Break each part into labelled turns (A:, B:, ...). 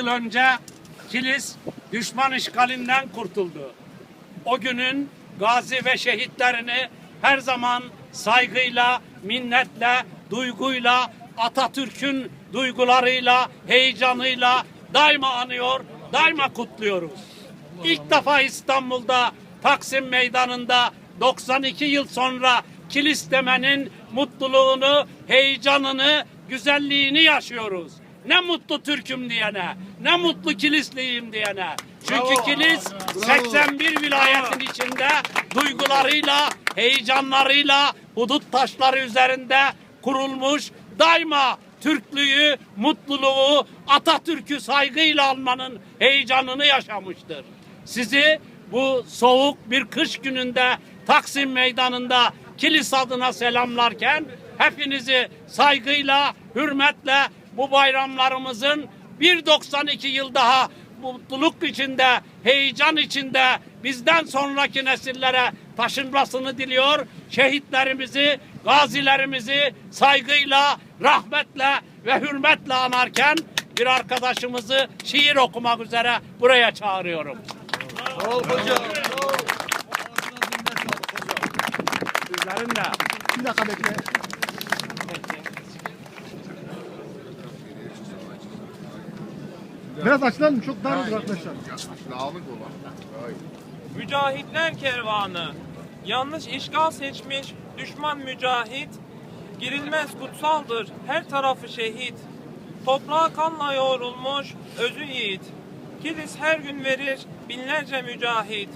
A: yıl önce Kilis düşman işgalinden kurtuldu. O günün gazi ve şehitlerini her zaman saygıyla, minnetle, duyguyla, Atatürk'ün duygularıyla, heyecanıyla daima anıyor, daima kutluyoruz. İlk defa İstanbul'da Taksim Meydanı'nda 92 yıl sonra kilis demenin mutluluğunu, heyecanını, güzelliğini yaşıyoruz. Ne mutlu Türk'üm diyene, ne mutlu kilisliyim diyene. Çünkü kilis 81 vilayetin içinde duygularıyla, heyecanlarıyla, hudut taşları üzerinde kurulmuş daima Türklüğü, mutluluğu, Atatürk'ü saygıyla almanın heyecanını yaşamıştır. Sizi bu soğuk bir kış gününde Taksim Meydanı'nda kilis adına selamlarken hepinizi saygıyla, hürmetle bu bayramlarımızın 1.92 yıl daha mutluluk içinde, heyecan içinde bizden sonraki nesillere taşınmasını diliyor. Şehitlerimizi, gazilerimizi saygıyla, rahmetle ve hürmetle anarken bir arkadaşımızı şiir okumak üzere buraya çağırıyorum. Sizlerin de
B: Bir dakika bekle. Biraz açılalım çok dar olur arkadaşlar.
C: Dağınık olan.
D: Mücahitler kervanı. Yanlış işgal seçmiş düşman mücahit. Girilmez kutsaldır her tarafı şehit. Toprağa kanla yoğrulmuş özü yiğit. Kilis her gün verir binlerce mücahit.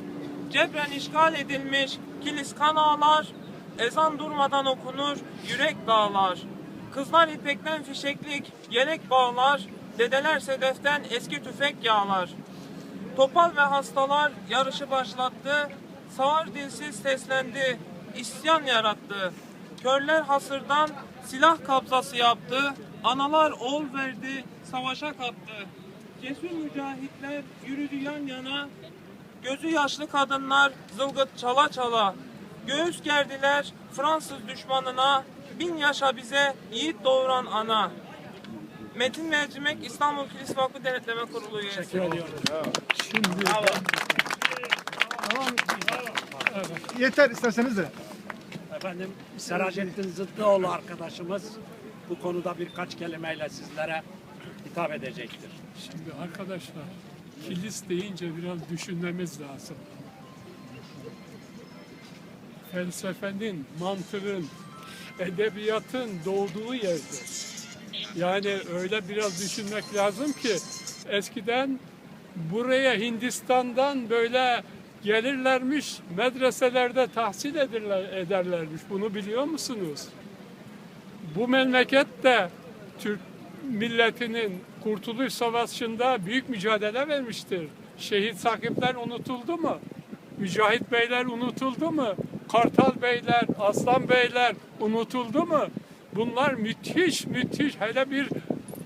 D: Cebren işgal edilmiş kilis kan ağlar. Ezan durmadan okunur yürek dağlar. Kızlar ipekten fişeklik yelek bağlar dedeler sedeften eski tüfek yağlar Topal ve hastalar yarışı başlattı. Sağır dilsiz seslendi. isyan yarattı. Körler hasırdan silah kabzası yaptı. Analar oğul verdi, savaşa kattı. Cesur mücahitler yürüdü yan yana. Gözü yaşlı kadınlar zılgıt çala çala. Göğüs gerdiler Fransız düşmanına. Bin yaşa bize yiğit doğuran ana. Metin Mercimek İstanbul Kilis Vakfı Denetleme Kurulu üyesi.
B: Yeter isterseniz de.
A: efendim Seracettin Zıddıoğlu arkadaşımız bu konuda birkaç kelimeyle sizlere hitap edecektir.
E: Şimdi arkadaşlar kilis deyince biraz düşünmemiz lazım. Felsefenin, mantığın, edebiyatın doğduğu yerde. Yani öyle biraz düşünmek lazım ki eskiden buraya Hindistan'dan böyle gelirlermiş, medreselerde tahsil edirler, ederlermiş. Bunu biliyor musunuz? Bu memleket de Türk milletinin Kurtuluş Savaşı'nda büyük mücadele vermiştir. Şehit sakipler unutuldu mu? Mücahit beyler unutuldu mu? Kartal beyler, Aslan beyler unutuldu mu? Bunlar müthiş müthiş hele bir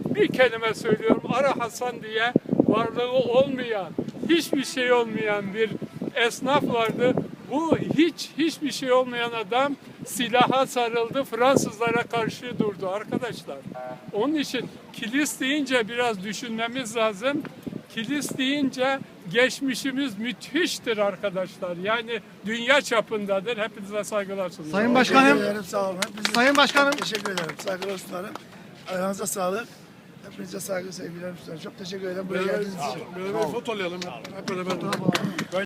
E: bir kelime söylüyorum Ara Hasan diye varlığı olmayan, hiçbir şey olmayan bir esnaf vardı. Bu hiç hiçbir şey olmayan adam silaha sarıldı, Fransızlara karşı durdu arkadaşlar. Onun için kilis deyince biraz düşünmemiz lazım. Kilis deyince geçmişimiz müthiştir arkadaşlar. Yani dünya çapındadır. Hepinize saygılar sunuyorum.
B: Sayın
F: Teşekkür
B: Başkanım,
F: ederim, sağ olun. Hepinize
B: Sayın Başkanım.
F: teşekkür ederim. Saygılar sunarım. Ayağınıza sağlık. Hepinize saygı sevgiler sunarım. Çok teşekkür ederim. Buraya geldiğiniz için.
C: Beraber fotoğraflayalım. Hep beraber.